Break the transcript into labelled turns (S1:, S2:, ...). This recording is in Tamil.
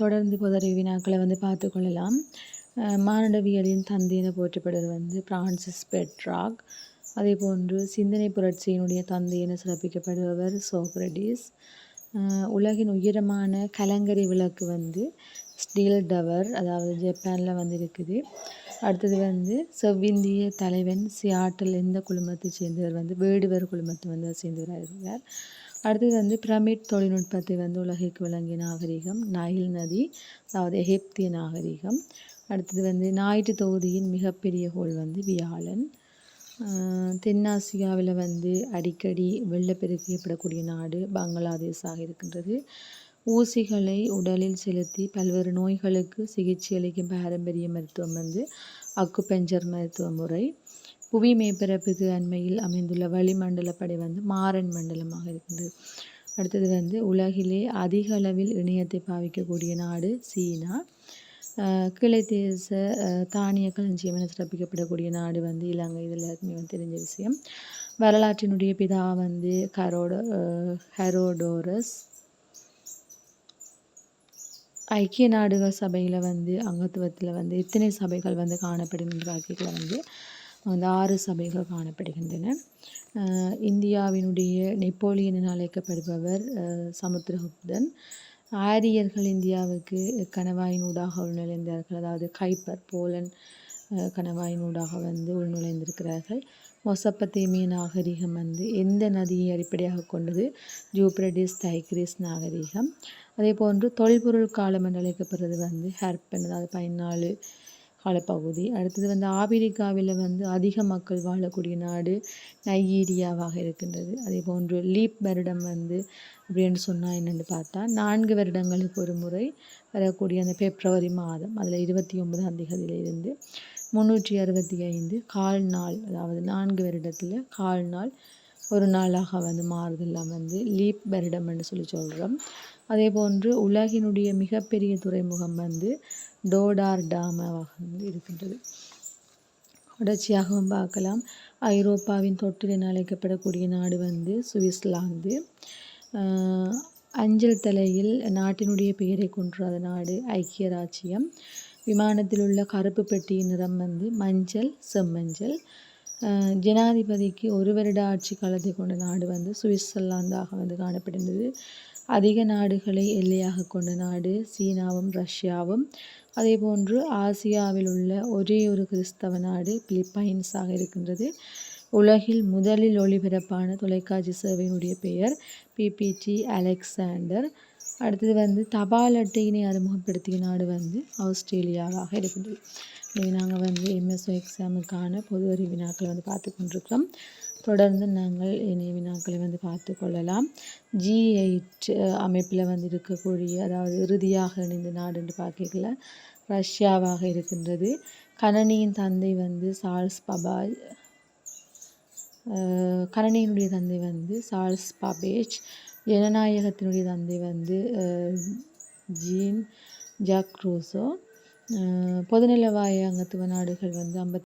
S1: தொடர்ந்து புதறி வினாக்களை வந்து பார்த்து கொள்ளலாம். மானுடவியலின் தந்தை என போற்றப்படுவது வந்து பிரான்சிஸ் பெட்ராக். அதே போன்று சிந்தனை புரட்சியினுடைய தந்தை என சிறப்பிக்கப்படுபவர் சோக்ரடிஸ் உலகின் உயரமான கலங்கரை விளக்கு வந்து ஸ்டீல் டவர் அதாவது ஜப்பானில் வந்து இருக்குது அடுத்தது வந்து செவ்விந்திய தலைவன் சியாட்டில் எந்த குழுமத்தை சேர்ந்தவர் வந்து வேடுவர் குழுமத்தை வந்து சேர்ந்தவராக இருக்கிறார் அடுத்தது வந்து பிரமிட் தொழில்நுட்பத்தை வந்து உலகிற்கு விளங்கிய நாகரிகம் நைல் நதி அதாவது எகிப்திய நாகரிகம். அடுத்தது வந்து ஞாயிற்று தொகுதியின் மிகப்பெரிய கோள் வந்து வியாழன். தென்னாசியாவில் வந்து அடிக்கடி வெள்ளப்பெருக்கு ஏற்படக்கூடிய நாடு பங்களாதேஷாக இருக்கின்றது. ஊசிகளை உடலில் செலுத்தி பல்வேறு நோய்களுக்கு சிகிச்சை அளிக்கும் பாரம்பரிய மருத்துவம் வந்து அக்குபெஞ்சர் மருத்துவ முறை. புவி மேற்பரப்புக்கு அண்மையில் அமைந்துள்ள வளிமண்டல படை வந்து மாறன் மண்டலமாக இருக்கின்றது அடுத்தது வந்து உலகிலே அதிக அளவில் இணையத்தை பாவிக்கக்கூடிய நாடு சீனா. கிளை தேச தானிய களஞ்சியம் என சிறப்பிக்கப்படக்கூடிய நாடு வந்து இலங்கை. இதில் எல்லாருக்குமே வந்து தெரிஞ்ச விஷயம். வரலாற்றினுடைய பிதா வந்து கரோடோ ஹெரோடோரஸ். ஐக்கிய நாடுகள் சபையில் வந்து அங்கத்துவத்தில் வந்து இத்தனை சபைகள் வந்து காணப்படுகின்ற வகைகளை வந்து அந்த ஆறு சபைகள் காணப்படுகின்றன. இந்தியாவினுடைய நெப்போலியன் என அழைக்கப்படுபவர் சமுத்திரகுப்தன். ஆரியர்கள் இந்தியாவுக்கு கணவாயினூடாக உள்நுழைந்தார்கள். அதாவது கைப்பர் போலன் கணவாயினூடாக வந்து உள்நுழைந்திருக்கிறார்கள். மொசப்பத்தேமிய நாகரிகம் வந்து எந்த நதியை அடிப்படையாக கொண்டது? ஜூப்ரடிஸ் தைக்ரிஸ் நாகரிகம். அதே போன்று தொல்பொருள் காலம் என்று அழைக்கப்படுறது வந்து ஹெர்பன் அதாவது பதினாலு காலப்பகுதி. அடுத்தது வந்து ஆப்பிரிக்காவில் வந்து அதிக மக்கள் வாழக்கூடிய நாடு நைஜீரியாவாக இருக்கின்றது. அதே போன்று லீப் வருடம் வந்து அப்படின்னு சொன்னால் என்னென்னு பார்த்தா நான்கு வருடங்களுக்கு ஒரு முறை வரக்கூடிய அந்த பிப்ரவரி மாதம் அதில் இருபத்தி ஒன்பதாம் தேதியிலிருந்து முந்நூற்றி அறுபத்தி ஐந்து கால் நாள் அதாவது நான்கு வருடத்தில் கால் நாள் ஒரு நாளாக வந்து மாறுதெல்லாம் வந்து லீப் வருடம் என்று சொல்லி சொல்கிறோம் அதே போன்று உலகினுடைய மிகப்பெரிய துறைமுகம் வந்து டோடார் டாமாவாக வந்து இருக்கின்றது. தொடர்ச்சியாகவும் பார்க்கலாம். ஐரோப்பாவின் தொட்டில் என அழைக்கப்படக்கூடிய நாடு வந்து சுவிஸ்லாந்து அஞ்சல் தலையில் நாட்டினுடைய பெயரை கொன்றாத நாடு ஐக்கிய ராச்சியம் விமானத்தில் உள்ள கருப்பு பெட்டியின் நிறம் வந்து மஞ்சள் செம்மஞ்சள். ஜனாதிபதிக்கு ஒரு வருட ஆட்சி காலத்தை கொண்ட நாடு வந்து சுவிட்சர்லாந்தாக வந்து காணப்படுகிறது அதிக நாடுகளை எல்லையாக கொண்ட நாடு சீனாவும் ரஷ்யாவும். அதே போன்று ஆசியாவில் உள்ள ஒரே ஒரு கிறிஸ்தவ நாடு பிலிப்பைன்ஸாக இருக்கின்றது. உலகில் முதலில் ஒளிபரப்பான தொலைக்காட்சி சேவையினுடைய பெயர் பிபிடி அலெக்சாண்டர். அடுத்தது வந்து தபால் அட்டையினை அறிமுகப்படுத்திய நாடு வந்து ஆஸ்திரேலியாவாக இருக்கின்றது. இன்றைக்கி நாங்கள் வந்து எம்எஸ்ஓ எக்ஸாமுக்கான பொது அறிவு வினாக்களை வந்து பார்த்து கொண்டிருக்கிறோம். தொடர்ந்து நாங்கள் இணைய வினாக்களை வந்து பார்த்து கொள்ளலாம். ஜி எயிட் அமைப்பில் வந்து இருக்கக்கூடிய அதாவது இறுதியாக இணைந்த நாடு என்று பார்க்கல ரஷ்யாவாக இருக்கின்றது. கணனியின் தந்தை வந்து சார்ஸ் பபாய் கணனியினுடைய தந்தை வந்து சார்ஸ் பபேஜ் ஜனநாயகத்தினுடைய தந்தை வந்து ஜீன் ஜாக் ரூசோ. பொதுநலவாய அங்கத்துவ நாடுகள் வந்து ஐம்பத்தி